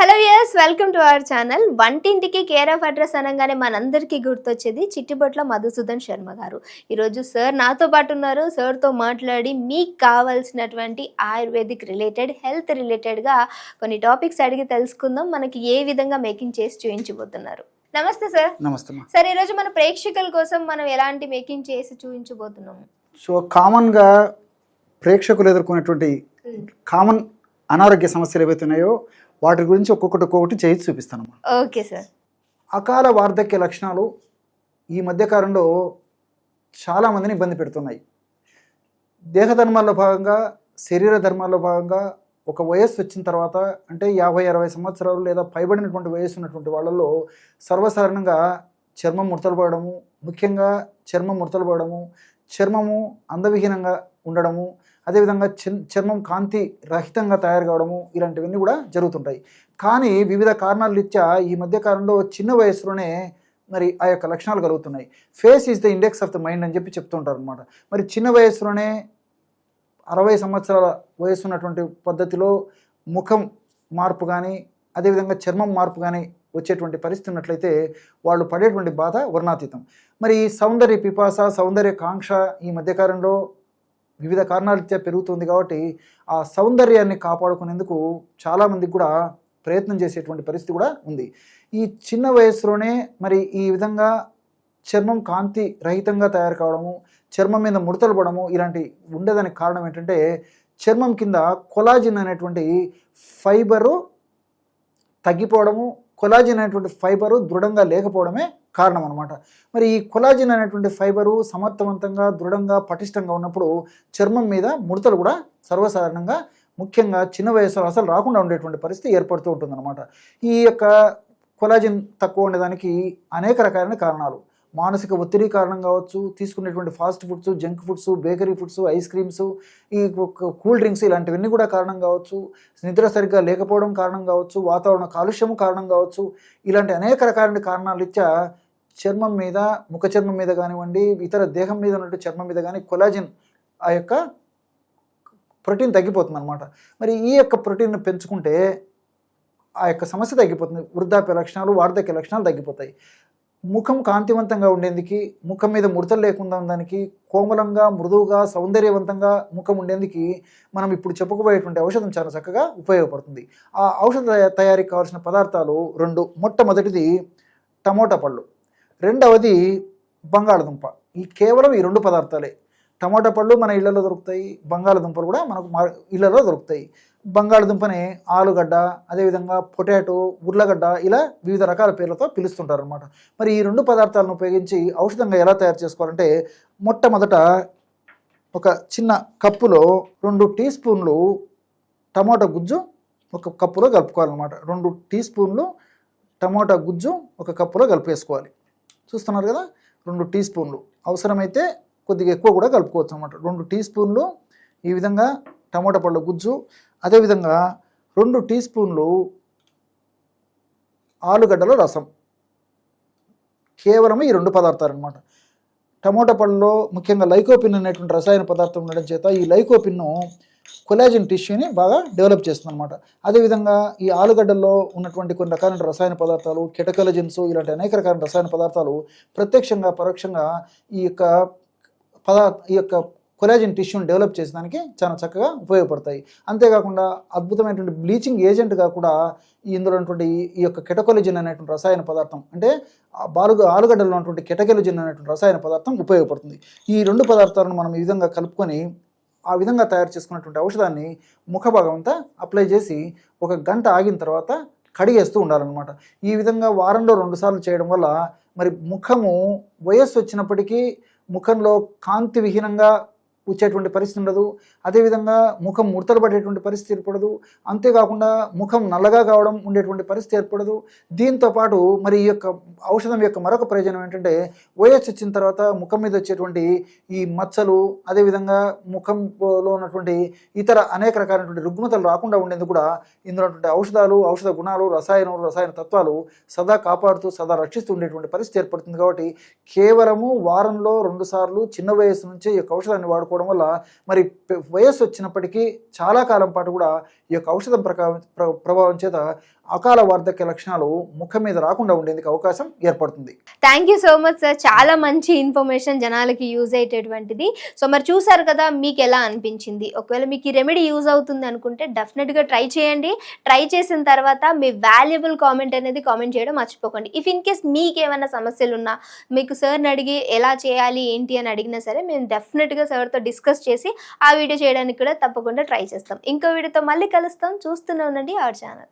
Hello yes welcome to our channel వంటింటికి care of address అనగానే మనందరికీ గుర్తొచ్చేది చిట్టిబొట్ల మధుసూదన్ శర్మ గారు. ఈరోజు సార్ నాతో పాటు ఉన్నారు. సార్తో మాట్లాడి మీకు కావాల్సినటువంటి ఆయుర్వేదిక్ రిలేటెడ్ హెల్త్ రిలేటెడ్గా కొన్ని టాపిక్స్ అడిగి తెలుసుకుందాం. మనకి ఏ విధంగా మేకింగ్ చేసి చూపించబోతున్నారు నమస్తే సార్ నమస్తే సార్ ఈరోజు మన ప్రేక్షకుల కోసం మనం ఎలాంటి మేకింగ్ చేసి చూపించబోతున్నాము సో కామన్గా ప్రేక్షకులు ఎదుర్కొనేటువంటి కామన్ అనారోగ్య సమస్యలు ఏవైతే ఉన్నాయో వాటి గురించి ఒక్కొక్కటి ఒక్కొక్కటి చేసి చూపిస్తానమ్మా ఓకే సార్. అకాల వార్ధక్య లక్షణాలు ఈ మధ్యకాలంలో చాలామందిని ఇబ్బంది పెడుతున్నాయి. దేహ ధర్మాల్లో భాగంగా శరీర ధర్మాల్లో భాగంగా ఒక వయస్సు వచ్చిన తర్వాత అంటే యాభై అరవై సంవత్సరాలు లేదా పైబడినటువంటి వయస్సు ఉన్నటువంటి వాళ్ళల్లో సర్వసాధారణంగా చర్మం ముడతలు పడడము ముఖ్యంగా చర్మం ముడతలు పడడము చర్మము అందవిహీనంగా ఉండడము అదేవిధంగా చర్మం కాంతి రహితంగా తయారు కావడము ఇలాంటివన్నీ కూడా జరుగుతుంటాయి. కానీ వివిధ కారణాల రీత్యా ఈ మధ్య కాలంలో చిన్న వయసులోనే మరి ఆ యొక్క లక్షణాలు కలుగుతున్నాయి. Face is the index of the mind అని చెప్పి చెప్తుంటారు అనమాట మరి చిన్న వయసులోనే అరవై సంవత్సరాల వయసు ఉన్నటువంటి పద్ధతిలో ముఖం మార్పు కానీ అదేవిధంగా చర్మం మార్పు కానీ వచ్చేటువంటి పరిస్థితి ఉన్నట్లయితే వాళ్ళు పడేటువంటి బాధ వర్ణాతీతం. మరి ఈ సౌందర్య పిపాస సౌందర్య కాంక్ష ఈ మధ్యకాలంలో వివిధ కారణాలరీత్యా పెరుగుతుంది కాబట్టి ఆ సౌందర్యాన్ని కాపాడుకునేందుకు చాలామందికి కూడా ప్రయత్నం చేసేటువంటి పరిస్థితి కూడా ఉంది. ఈ చిన్న వయసులోనే మరి ఈ విధంగా చర్మం కాంతి రహితంగా తయారు కావడము చర్మం మీద ముడతలు పడము ఇలాంటి ఉండేదానికి కారణం ఏంటంటే చర్మం కింద కొలాజిన్ అనేటువంటి ఫైబరు తగ్గిపోవడము కొలాజిన్ అనేటువంటి ఫైబరు దృఢంగా లేకపోవడమే కారణం అనమాట మరి ఈ కొలాజిన్ అనేటువంటి ఫైబరు సమర్థవంతంగా దృఢంగా పటిష్టంగా ఉన్నప్పుడు చర్మం మీద ముడతలు కూడా సర్వసాధారణంగా ముఖ్యంగా చిన్న వయసులో అసలు రాకుండా ఉండేటువంటి పరిస్థితి ఏర్పడుతూ ఉంటుందన్నమాట. ఈ యొక్క కొలాజిన్ తక్కువ ఉండేదానికి అనేక రకాలైన కారణాలు. మానసిక ఒత్తిడి కారణం కావచ్చు తీసుకునేటువంటి fast foods junk foods bakery foods ice creams ఈ కూల్ డ్రింక్స్ ఇలాంటివన్నీ కూడా కారణం కావచ్చు. నిద్ర సరిగ్గా లేకపోవడం కారణం కావచ్చు వాతావరణ కాలుష్యం కారణం కావచ్చు. ఇలాంటి అనేక రకాలైన కారణాలు ఇచ్చా చర్మం మీద ముఖ చర్మం మీద కానివ్వండి ఇతర దేహం మీద ఉన్నటువంటి చర్మం మీద కానీ కొలాజిన్ ఆ యొక్క ప్రోటీన్ తగ్గిపోతుంది అనమాట మరి ఈ యొక్క ప్రోటీన్ పెంచుకుంటే ఆ యొక్క సమస్య తగ్గిపోతుంది. వృద్ధాప్య లక్షణాలు వార్ధక్య లక్షణాలు తగ్గిపోతాయి. ముఖం కాంతివంతంగా ఉండేందుకు ముఖం మీద ముడతలు లేకుండా ఉండడానికి కోమలంగా మృదువుగా సౌందర్యవంతంగా ముఖం ఉండేందుకు మనం ఇప్పుడు చెప్పుకోబోయేటువంటి ఔషధం చాలా చక్కగా ఉపయోగపడుతుంది. ఆ ఔషధ తయారీకి కావాల్సిన పదార్థాలు రెండు. మొట్టమొదటిది టమోటా పళ్ళు. రెండవది బంగాళదుంప. ఈ కేవలం ఈ రెండు పదార్థాలే. టమోటా పళ్ళు మన ఇళ్ళలో దొరుకుతాయి బంగాళదుంపలు కూడా మనకు మా ఇళ్ళలో దొరుకుతాయి. బంగాళదుంపని ఆలుగడ్డ అదేవిధంగా పొటాటో ఉర్లగడ్డ ఇలా వివిధ రకాల పేర్లతో పిలుస్తుంటారు అనమాట మరి ఈ రెండు పదార్థాలను ఉపయోగించి ఔషధంగా ఎలా తయారు చేసుకోవాలంటే మొట్టమొదట ఒక చిన్న కప్పులో రెండు టీ స్పూన్లు టమాటా గుజ్జు ఒక కప్పులో కలుపుకోవాలన్నమాట. రెండు టీ స్పూన్లు టమాటా గుజ్జు ఒక కప్పులో కలిపేసుకోవాలి. చూస్తున్నారు కదా? రెండు టీ స్పూన్లు. అవసరమైతే కొద్దిగా ఎక్కువ కూడా కలుపుకోవచ్చు అనమాట రెండు టీ స్పూన్లు ఈ విధంగా టమోటా పళ్ళ గుజ్జు అదేవిధంగా రెండు టీ స్పూన్లు ఆలుగడ్డల రసం. కేవలం ఈ రెండు పదార్థాలు అనమాట టమోటా పళ్ళలో ముఖ్యంగా లైకోపిన్ అనేటువంటి రసాయన పదార్థం ఉండడం చేత ఈ లైకోపిన్ను కొలాజిన్ టిష్యూని బాగా డెవలప్ చేస్తుంది అనమాట అదేవిధంగా ఈ ఆలుగడ్డల్లో ఉన్నటువంటి కొన్ని రకాలైన రసాయన పదార్థాలు కెటకలజిన్స్ ఇలాంటి అనేక రకాల రసాయన పదార్థాలు ప్రత్యక్షంగా పరోక్షంగా ఈ యొక్క పదా ఈ యొక్క కొలాజిన్ టిష్యూని డెవలప్ చేసేదానికి చాలా చక్కగా ఉపయోగపడతాయి. అంతేకాకుండా అద్భుతమైనటువంటి బ్లీచింగ్ ఏజెంట్గా కూడా ఇందులో ఉన్నటువంటి ఈ యొక్క కెటకొలజిన్ అనేటువంటి రసాయన పదార్థం అంటే బాలుగ ఆలుగడ్డలో ఉన్నటువంటి కెటకొలజిన్ అనేటువంటి రసాయన పదార్థం ఉపయోగపడుతుంది. ఈ రెండు పదార్థాలను మనం ఈ విధంగా కలుపుకొని ఆ విధంగా తయారు చేసుకున్నటువంటి ఔషధాన్ని ముఖభాగం అంతా అప్లై చేసి ఒక గంట ఆగిన తర్వాత కడిగేస్తూ ఉండాలన్నమాట. ఈ విధంగా వారంలో రెండు సార్లు చేయడం వల్ల మరి ముఖము వయస్సు వచ్చినప్పటికీ ముఖంలో కాంతి విహీనంగా వచ్చేటువంటి పరిస్థితి ఉండదు. అదేవిధంగా ముఖం ముడతలు పడేటువంటి పరిస్థితి ఏర్పడదు. అంతేకాకుండా ముఖం నల్లగా కావడం ఉండేటువంటి పరిస్థితి ఏర్పడదు. దీంతో పాటు మరి ఈ యొక్క ఔషధం యొక్క మరొక ప్రయోజనం ఏంటంటే వయస్సు వచ్చిన తర్వాత ముఖం మీద వచ్చేటువంటి ఈ మచ్చలు అదేవిధంగా ముఖంలో ఉన్నటువంటి ఇతర అనేక రకాలైనటువంటి రుగ్మతలు రాకుండా ఉండేందుకు కూడా ఇందులో ఔషధాలు ఔషధ గుణాలు రసాయనం రసాయన తత్వాలు సదా కాపాడుతూ సదా రక్షిస్తూ ఉండేటువంటి పరిస్థితి ఏర్పడుతుంది కాబట్టి కేవలము వారంలో రెండు సార్లు చిన్న వయసు నుంచే ఈ యొక్క ఔషధాన్ని వాడుకోవడం తీసుకోవడం వల్ల మరి వయస్సు వచ్చినప్పటికీ చాలా కాలం పాటు కూడా ఈ యొక్క ఔషధం ప్రభావం చేత అకాల వార్ధక్య లక్షణాలు ముఖం మీద రాకుండా ఉండేందుకు అవకాశం ఏర్పడుతుంది. Thank you so much sir చాలా మంచి ఇన్ఫర్మేషన్ జనాలకి యూజ్ అయ్యేటటువంటిది. సో మరి చూసారు కదా మీకు ఎలా అనిపించింది? ఒకవేళ మీకు ఈ రెమెడీ యూజ్ అవుతుంది అనుకుంటే డెఫినెట్గా ట్రై చేయండి. ట్రై చేసిన తర్వాత మీ వాల్యుబుల్ కామెంట్ అనేది కామెంట్ చేయడం మర్చిపోకండి. ఇఫ్ ఇన్ కేస్ మీకు ఏమైనా సమస్యలు ఉన్నా మీకు సార్ని అడిగి ఎలా చేయాలి ఏంటి అని అడిగినా సరే మేము డెఫినెట్గా సార్తో డిస్కస్ చేసి ఆ వీడియో చేయడానికి కూడా తప్పకుండా ట్రై చేస్తాం. ఇంకో వీడియోతో మళ్ళీ కలుస్తాం. చూస్తూనే ఉండండి. Our channel.